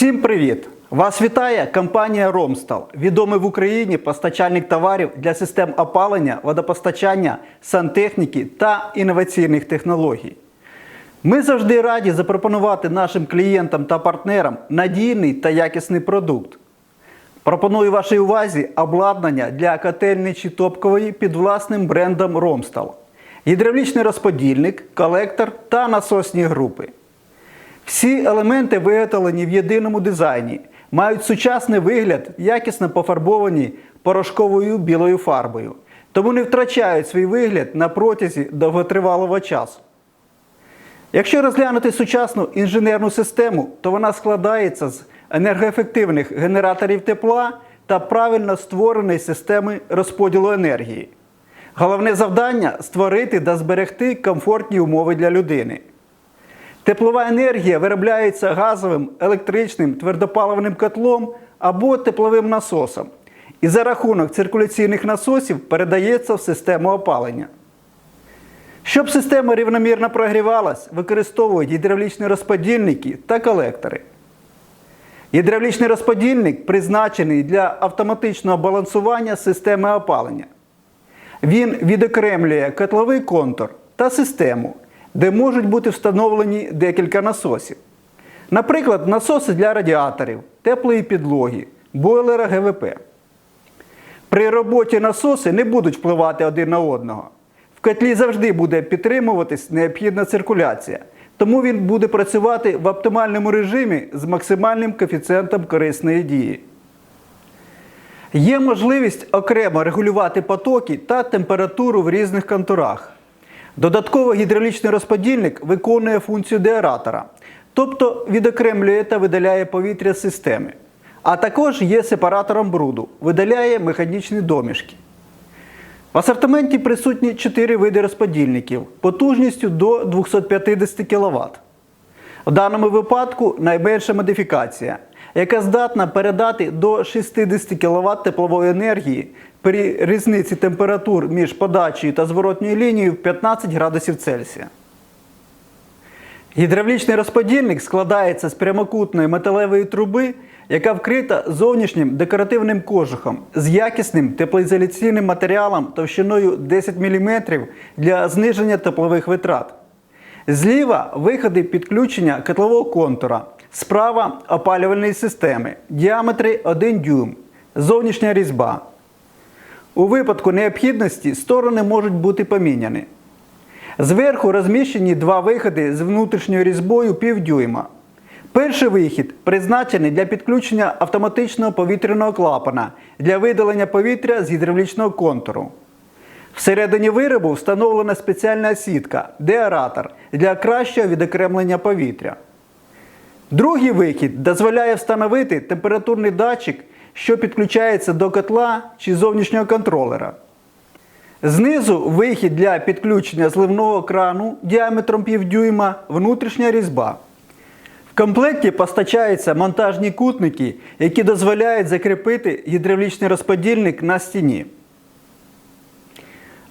Всім привіт! Вас вітає компанія Ромстал, відомий в Україні постачальник товарів для систем опалення, водопостачання, сантехніки та інноваційних технологій. Ми завжди раді запропонувати нашим клієнтам та партнерам надійний та якісний продукт. Пропоную вашій увазі обладнання для котельничі топкової під власним брендом Ромстал, гідравлічний розподільник, колектор та насосні групи. Всі елементи виготовлені в єдиному дизайні, мають сучасний вигляд, якісно пофарбовані порошковою білою фарбою, тому не втрачають свій вигляд на протязі довготривалого часу. Якщо розглянути сучасну інженерну систему, то вона складається з енергоефективних генераторів тепла та правильно створеної системи розподілу енергії. Головне завдання створити та зберегти комфортні умови для людини. Теплова енергія виробляється газовим, електричним, твердопаливним котлом або тепловим насосом і за рахунок циркуляційних насосів передається в систему опалення. Щоб система рівномірно прогрівалась, використовують гідравлічні розподільники та колектори. Гідравлічний розподільник призначений для автоматичного балансування системи опалення. Він відокремлює котловий контур та систему, де можуть бути встановлені декілька насосів. Наприклад, насоси для радіаторів, теплої підлоги, бойлера ГВП. При роботі насоси не будуть впливати один на одного. В котлі завжди буде підтримуватись необхідна циркуляція, тому він буде працювати в оптимальному режимі з максимальним коефіцієнтом корисної дії. Є можливість окремо регулювати потоки та температуру в різних контурах. Додатково гідравлічний розподільник виконує функцію деаратора, тобто відокремлює та видаляє повітря з системи. А також є сепаратором бруду, видаляє механічні домішки. В асортименті присутні 4 види розподільників потужністю до 250 кВт. В даному випадку найменша модифікація, яка здатна передати до 60 кВт теплової енергії при різниці температур між подачею та зворотньою лінією в 15 градусів Цельсія. Гідравлічний розподільник складається з прямокутної металевої труби, яка вкрита зовнішнім декоративним кожухом з якісним теплоізоляційним матеріалом товщиною 10 мм для зниження теплових витрат. Зліва виходи підключення котлового контура, справа опалювальної системи, діаметри 1 дюйм, зовнішня різьба. У випадку необхідності сторони можуть бути поміняні. Зверху розміщені два виходи з внутрішньою різьбою півдюйма. Перший вихід призначений для підключення автоматичного повітряного клапана для видалення повітря з гідравлічного контуру. Всередині виробу встановлена спеціальна сітка деаратор для кращого відокремлення повітря. Другий вихід дозволяє встановити температурний датчик, що підключається до котла чи зовнішнього контролера. Знизу вихід для підключення зливного крану діаметром півдюйма, внутрішня різьба. В комплекті постачаються монтажні кутники, які дозволяють закріпити гідравлічний розподільник на стіні.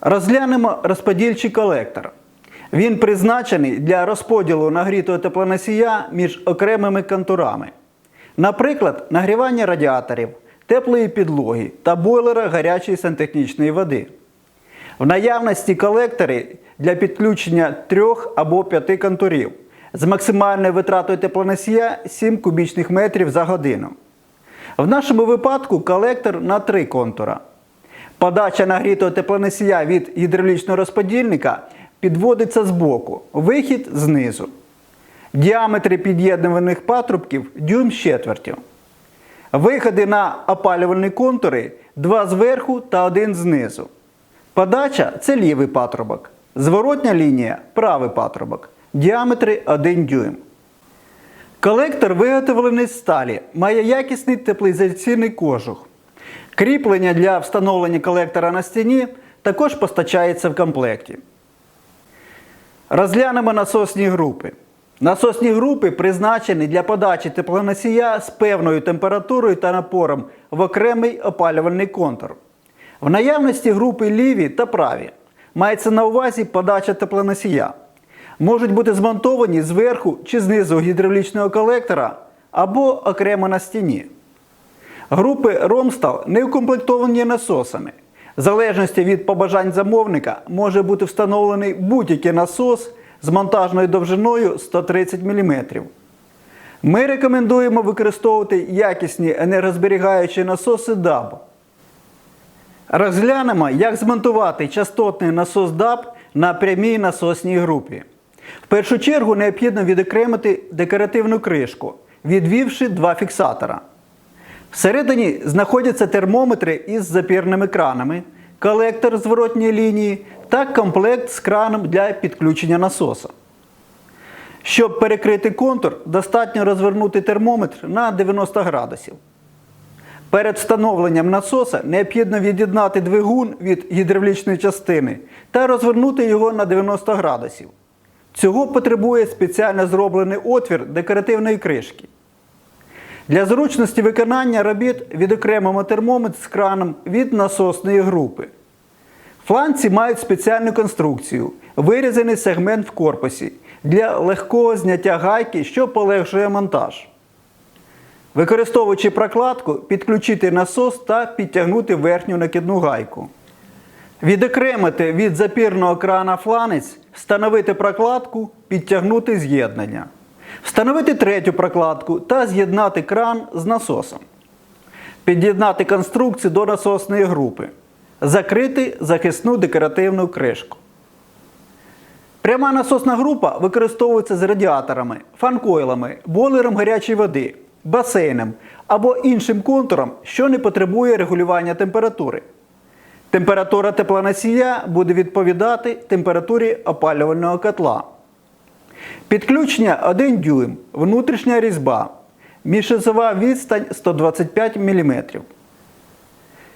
Розглянемо розподільчий колектор. Він призначений для розподілу нагрітого теплоносія між окремими контурами. Наприклад, нагрівання радіаторів, теплої підлоги та бойлера гарячої сантехнічної води. В наявності колектори для підключення трьох або п'яти контурів з максимальною витратою теплоносія 7 кубічних метрів за годину. В нашому випадку колектор на три контура. Подача нагрітого теплоносія від гідравлічного розподільника підводиться з боку, вихід знизу. Діаметри під'єднуваних патрубків дюйм з четвертю. Виходи на опалювальні контури два зверху та один знизу. Подача це лівий патрубок. Зворотня лінія правий патрубок. Діаметри 1 дюйм. Колектор виготовлений з сталі, має якісний теплоізоляційний кожух. Кріплення для встановлення колектора на стіні також постачається в комплекті. Розглянемо насосні групи. Насосні групи призначені для подачі теплоносія з певною температурою та напором в окремий опалювальний контур. В наявності групи ліві та праві. Мається на увазі подача теплоносія. Можуть бути змонтовані зверху чи знизу гідравлічного колектора або окремо на стіні. Групи Ромстал не укомплектовані насосами. В залежності від побажань замовника може бути встановлений будь-який насос з монтажною довжиною 130 мм. Ми рекомендуємо використовувати якісні енергозберігаючі насоси DAB. Розглянемо, як змонтувати частотний насос DAB на прямій насосній групі. В першу чергу необхідно відокремити декоративну кришку, відвівши два фіксатора. Всередині знаходяться термометри із запірними кранами, колектор зворотньої лінії та комплект з краном для підключення насоса. Щоб перекрити контур, достатньо розвернути термометр на 90 градусів. Перед встановленням насоса необхідно від'єднати двигун від гідравлічної частини та розвернути його на 90 градусів. Цього потребує спеціально зроблений отвір декоративної кришки. Для зручності виконання робіт відокремимо термометр з краном від насосної групи. Фланці мають спеціальну конструкцію, вирізаний сегмент в корпусі для легкого зняття гайки, що полегшує монтаж. Використовуючи прокладку, підключити насос та підтягнути верхню накидну гайку. Відокремити від запірного крана фланець, встановити прокладку, підтягнути з'єднання. Встановити третю прокладку та з'єднати кран з насосом. Під'єднати конструкцію до насосної групи. Закрити захисну декоративну кришку. Пряма насосна група використовується з радіаторами, фанкойлами, бойлером гарячої води, басейном або іншим контуром, що не потребує регулювання температури. Температура теплоносія буде відповідати температурі опалювального котла. Підключення 1 дюйм, внутрішня різьба, міжшизова відстань 125 мм.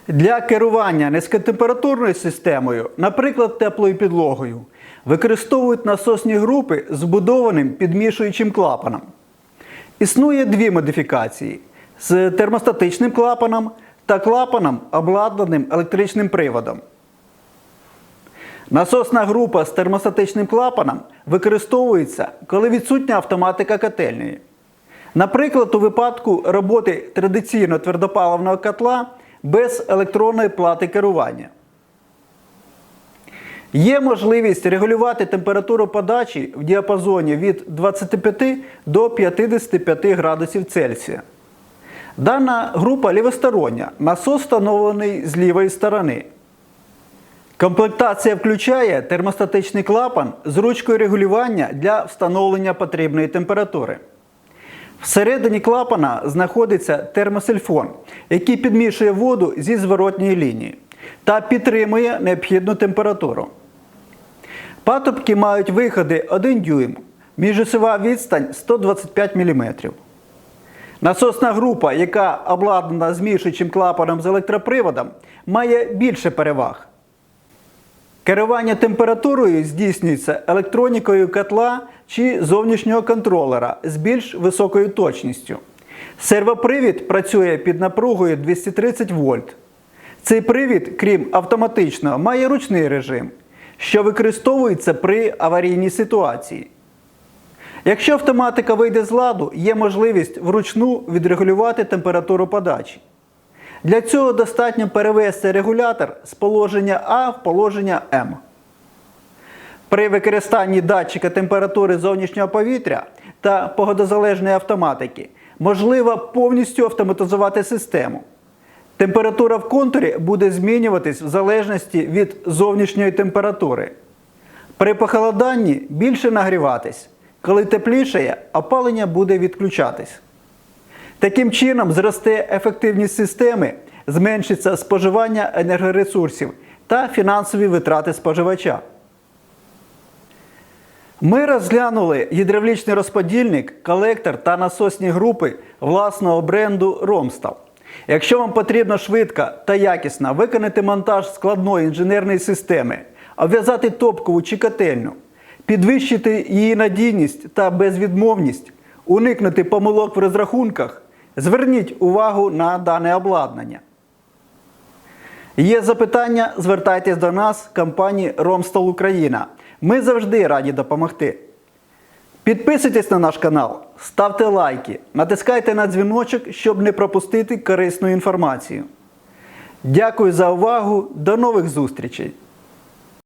Для керування низькотемпературною системою, наприклад, теплою підлогою, використовують насосні групи з вбудованим підмішуючим клапаном. Існує дві модифікації з термостатичним клапаном та клапаном, обладнаним електричним приводом. Насосна група з термостатичним клапаном використовується, коли відсутня автоматика котельної. Наприклад, у випадку роботи традиційно твердопаливного котла без електронної плати керування. Є можливість регулювати температуру подачі в діапазоні від 25 до 55 градусів Цельсія. Дана група лівостороння, насос встановлений з лівої сторони. Комплектація включає термостатичний клапан з ручкою регулювання для встановлення потрібної температури. Всередині клапана знаходиться термосельфон, який підмішує воду зі зворотньої лінії та підтримує необхідну температуру. Патрубки мають виходи 1 дюйм, міжосова відстань 125 мм. Насосна група, яка обладнана змішуючим клапаном з електроприводом, має більше переваг. Керування температурою здійснюється електронікою котла чи зовнішнього контролера з більш високою точністю. Сервопривід працює під напругою 230 вольт. Цей привід, крім автоматичного, має ручний режим, що використовується при аварійній ситуації. Якщо автоматика вийде з ладу, є можливість вручну відрегулювати температуру подачі. Для цього достатньо перевести регулятор з положення А в положення М. При використанні датчика температури зовнішнього повітря та погодозалежної автоматики можливо повністю автоматизувати систему. Температура в контурі буде змінюватись в залежності від зовнішньої температури. При похолоданні більше нагріватись. Коли теплішає, опалення буде відключатись. Таким чином зросте ефективність системи, зменшиться споживання енергоресурсів та фінансові витрати споживача. Ми розглянули гідравлічний розподільник, колектор та насосні групи власного бренду Ромстал. Якщо вам потрібно швидко та якісно виконати монтаж складної інженерної системи, обв'язати топкову чи котельню, підвищити її надійність та безвідмовність, уникнути помилок в розрахунках, зверніть увагу на дане обладнання. Є запитання, звертайтесь до нас, компанії Ромстал Україна. Ми завжди раді допомогти. Підписуйтесь на наш канал, ставте лайки, натискайте на дзвіночок, щоб не пропустити корисну інформацію. Дякую за увагу. До нових зустрічей!